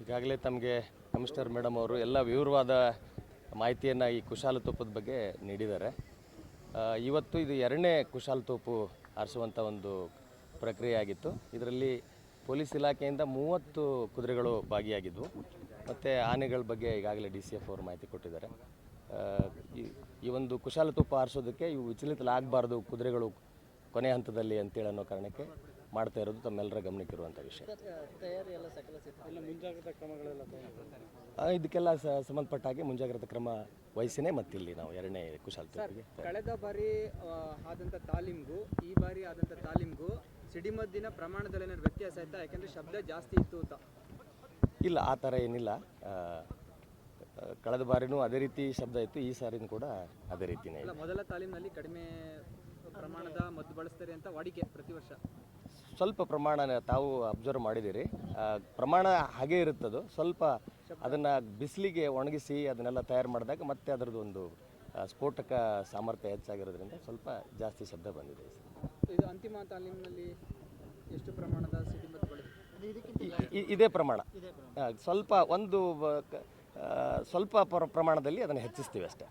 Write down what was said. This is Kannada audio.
ಈಗಾಗಲೇ ತಮಗೆ ಕಮಿಷನರ್ ಮೇಡಮ್ ಅವರು ಎಲ್ಲ ವಿವರವಾದ ಮಾಹಿತಿಯನ್ನು ಈ ಕುಶಾಲ ತೋಪದ ಬಗ್ಗೆ ನೀಡಿದ್ದಾರೆ. ಇವತ್ತು ಇದು ಎರಡನೇ ಕುಶಾಲ ತೋಪು ಆರಿಸುವಂಥ ಒಂದು ಪ್ರಕ್ರಿಯೆ ಆಗಿತ್ತು ಇದರಲ್ಲಿ ಪೊಲೀಸ್ ಇಲಾಖೆಯಿಂದ ಮೂವತ್ತು ಕುದುರೆಗಳು ಭಾಗಿಯಾಗಿದ್ವು. ಮತ್ತು ಆನೆಗಳ ಬಗ್ಗೆ ಈಗಾಗಲೇ ಡಿ ಸಿ ಎಫ್ ಅವರು ಮಾಹಿತಿ ಕೊಟ್ಟಿದ್ದಾರೆ. ಈ- ಒಂದು ಕುಶಾಲ ತೋಪು ಆರಿಸೋದಕ್ಕೆ ಇವು ವಿಚಲಿತಲಾಗಬಾರ್ದು ಕುದುರೆಗಳು ಕೊನೆ ಹಂತದಲ್ಲಿ ಅಂತೇಳಿ ಅನ್ನೋ ಕಾರಣಕ್ಕೆ ಮಾಡ್ತಾ ಇರೋದು ತಮ್ಮೆಲ್ಲರ ಗಮನಕ್ಕಿರುವಂಥ ವಿಷಯ. ಇದಕ್ಕೆಲ್ಲ ಸಂಬಂಧಪಟ್ಟ ಹಾಗೆ ಮುಂಜಾಗ್ರತಾ ಕ್ರಮ ವಹಿಸಿನೇ ಮತ್ತಿಲ್ಲಿ ನಾವು ಎರಡನೇ ಕುಶಾಲತೋಪಿಗೆ ಕಳೆದ ಬಾರಿ ಆದಂಥ ತಾಲೀಮ್ಗೂ ಈ ಬಾರಿ ಆದಂಥ ತಾಲೀಮ್ಗೂ ಸಿಡಿಮದ್ದಿನ ಪ್ರಮಾಣದಲ್ಲಿ ಏನಾದ್ರು ವ್ಯತ್ಯಾಸ ಆಯ್ತಾ ಯಾಕಂದ್ರೆ ಶಬ್ದ ಜಾಸ್ತಿ ಇತ್ತು ಅಂತ. ಇಲ್ಲ ಆ ಥರ ಏನಿಲ್ಲ. ಕಳೆದ ಬಾರಿನೂ ಅದೇ ರೀತಿ ಶಬ್ದ ಇತ್ತು ಈ ಸಾರಿನೂ ಕೂಡ ಅದೇ ರೀತಿನೇ ಮೊದಲ ತಾಲೀಮಿನಲ್ಲಿ ಕಡಿಮೆ ಪ್ರಮಾಣದ ಮದ್ದು ಬಳಸ್ತಾರೆ ಅಂತ ವಾಡಿಕೆ ಪ್ರತಿ ವರ್ಷ. ಸ್ವಲ್ಪ ಪ್ರಮಾಣ ತಾವು ಅಬ್ಸರ್ವ್ ಮಾಡಿದ್ದೀರಿ. ಪ್ರಮಾಣ ಹಾಗೇ ಇರುತ್ತದು. ಸ್ವಲ್ಪ ಅದನ್ನು ಬಿಸಿಲಿಗೆ ಒಣಗಿಸಿ ಅದನ್ನೆಲ್ಲ ತಯಾರು ಮಾಡಿದಾಗ ಮತ್ತೆ ಅದರದ್ದು ಒಂದು ಸ್ಫೋಟಕ ಸಾಮರ್ಥ್ಯ ಹೆಚ್ಚಾಗಿರೋದ್ರಿಂದ ಸ್ವಲ್ಪ ಜಾಸ್ತಿ ಶಬ್ದ ಬಂದಿದೆ ಇದು ಅಂತಿಮ ತಾಲೀಮಿನಲ್ಲಿ ಎಷ್ಟು ಪ್ರಮಾಣದ ಇದೇ ಪ್ರಮಾಣ. ಸ್ವಲ್ಪ ಒಂದು ಬ- ಕ- ಸ್ವಲ್ಪ ಪ್ರಮಾಣದಲ್ಲಿ ಅದನ್ನು ಹೆಚ್ಚಿಸ್ತೀವಿ ಅಷ್ಟೇ.